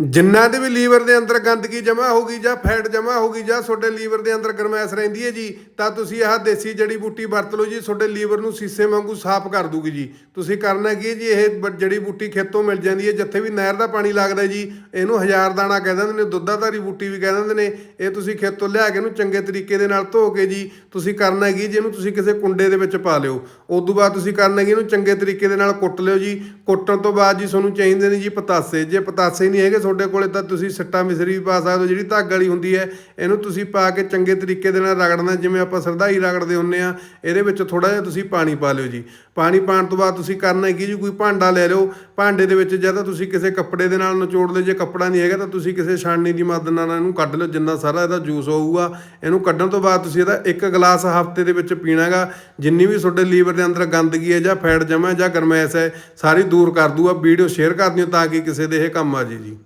ਜਿੰਨਾ ਦੇ ਵੀ ਲੀਵਰ ਦੇ ਅੰਦਰ ਗੰਦਗੀ ਜਮ੍ਹਾਂ ਗਈ ਜਾਂ ਫੈਟ ਜਮ੍ਹਾਂ ਗਈ ਜਾਂ ਤੁਹਾਡੇ ਲੀਵਰ ਦੇ ਅੰਦਰ ਗਰਮੈਸ਼ ਰਹਿੰਦੀ ਹੈ ਜੀ, ਤਾਂ ਤੁਸੀਂ ਆਹ ਦੇਸੀ ਜੜੀ ਬੂਟੀ ਵਰਤ ਲਓ ਜੀ, ਤੁਹਾਡੇ ਲੀਵਰ ਨੂੰ ਸੀਸੇ ਵਾਂਗੂ ਸਾਫ਼ ਕਰ ਦੂਗੀ ਜੀ। ਤੁਸੀਂ ਕਰਨਾ ਕੀ ਹੈ ਜੀ, ਇਹ ਬ- ਜੜੀ ਬੂਟੀ ਖੇਤੋਂ ਮਿਲ ਜਾਂਦੀ ਹੈ, ਜਿੱਥੇ ਵੀ ਨਹਿਰ ਦਾ ਪਾਣੀ ਲੱਗਦਾ ਜੀ, ਇਹਨੂੰ ਹਜ਼ਾਰ ਦਾਣਾ ਕਹਿ ਦਿੰਦੇ ਨੇ, ਦੁੱਧਾਧਾਰੀ ਬੂਟੀ ਵੀ ਕਹਿ ਦਿੰਦੇ ਨੇ, ਇਹ ਤੁਸੀਂ ਖੇਤੋਂ ਲਿਆ ਕੇ ਇਹਨੂੰ ਚੰਗੇ ਤਰੀਕੇ ਦੇ ਨਾਲ ਧੋ ਕੇ ਜੀ, ਤੁਸੀਂ ਕਰਨਾ ਕੀ ਜੀ, ਇਹਨੂੰ ਤੁਸੀਂ ਕਿਸੇ ਕੁੰਡੇ ਦੇ ਵਿੱਚ ਪਾ ਲਿਓ। ਉਸ ਤੋਂ ਬਾਅਦ ਤੁਸੀਂ ਕਰਨਾ ਕੀ ਇਹਨੂੰ ਚੰਗੇ ਤਰੀਕੇ ਦੇ ਨਾਲ ਕੁੱਟ ਲਿਓ ਜੀ। ਕੁੱਟਣ ਤੋਂ ਬਾਅਦ ਜੀ ਤੁਹਾਨੂੰ ਚਾਹੀਦੇ ਨੇ ਜੀ ਪਤਾਸੇ, ਜੇ ਪਤਾਸੇ ਨਹੀਂ ਹੈਗੇ ਤੁਹਾਡੇ ਕੋਲੇ ਤਾਂ ਤੁਸੀਂ ਸੱਟਾ ਮਿਸਰੀ ਵੀ ਪਾ ਸਕਦੇ ਹੋ, ਜਿਹੜੀ ਧਾਗ ਵਾਲੀ ਹੁੰਦੀ ਹੈ, ਇਹਨੂੰ ਤੁਸੀਂ ਪਾ ਕੇ ਚੰਗੇ ਤਰੀਕੇ ਦੇ ਨਾਲ ਰਗੜਨਾ, ਜਿਵੇਂ ਆਪਾਂ ਸਰਦਾਈ ਰਗੜਦੇ ਹੁੰਨੇ ਆ, ਇਹਦੇ ਵਿੱਚ ਥੋੜਾ ਜਿਹਾ ਤੁਸੀਂ ਪਾਣੀ ਪਾ ਲਿਓ ਜੀ। ਪਾਣੀ ਪਾਣ ਤੋਂ ਬਾਅਦ ਤੁਸੀਂ ਕਰਨਾ ਕੀ ਜੀ, ਕੋਈ ਭਾਂਡਾ ਲੈ ਲਿਓ, ਭਾਂਡੇ ਦੇ ਵਿੱਚ ਜਾਂ ਤਾਂ ਤੁਸੀਂ ਕਿਸੇ ਕੱਪੜੇ ਦੇ ਨਾਲ ਨਿਚੋੜ ਲਿਓ, ਜੇ ਕੱਪੜਾ ਨਹੀਂ ਹੈਗਾ ਤਾਂ ਤੁਸੀਂ ਕਿਸੇ ਛਾਣਨੀ ਦੀ ਮਦਦ ਨਾਲ ਇਹਨੂੰ ਕੱਢ ਲਿਓ, ਜਿੰਨਾ ਸਾਰਾ ਇਹਦਾ ਜੂਸ ਹੋਊਗਾ। ਇਹਨੂੰ ਕੱਢਣ ਤੋਂ ਬਾਅਦ ਤੁਸੀਂ ਇਹਦਾ ਇੱਕ ਗਲਾਸ ਹਫ਼ਤੇ ਦੇ ਵਿੱਚ ਪੀਣਾਗਾ, ਜਿੰਨੀ ਵੀ ਤੁਹਾਡੇ ਲੀਵਰ ਦੇ ਅੰਦਰ ਗੰਦਗੀ ਹੈ ਜਾਂ ਫੈਟ ਜਮਾ ਹੈ ਜਾਂ ਗਰਮੈਸ਼ ਹੈ, ਸਾਰੀ ਦੂਰ ਕਰ ਦੂਗਾ, ਵੀਡੀਓ ਸ਼ੇਅਰ ਕਰ ਦਿਓ ਤਾਂ ਕਿ ਕਿਸੇ ਦੇ ਇਹ ਕੰਮ ਆ ਜੀ ਜੀ।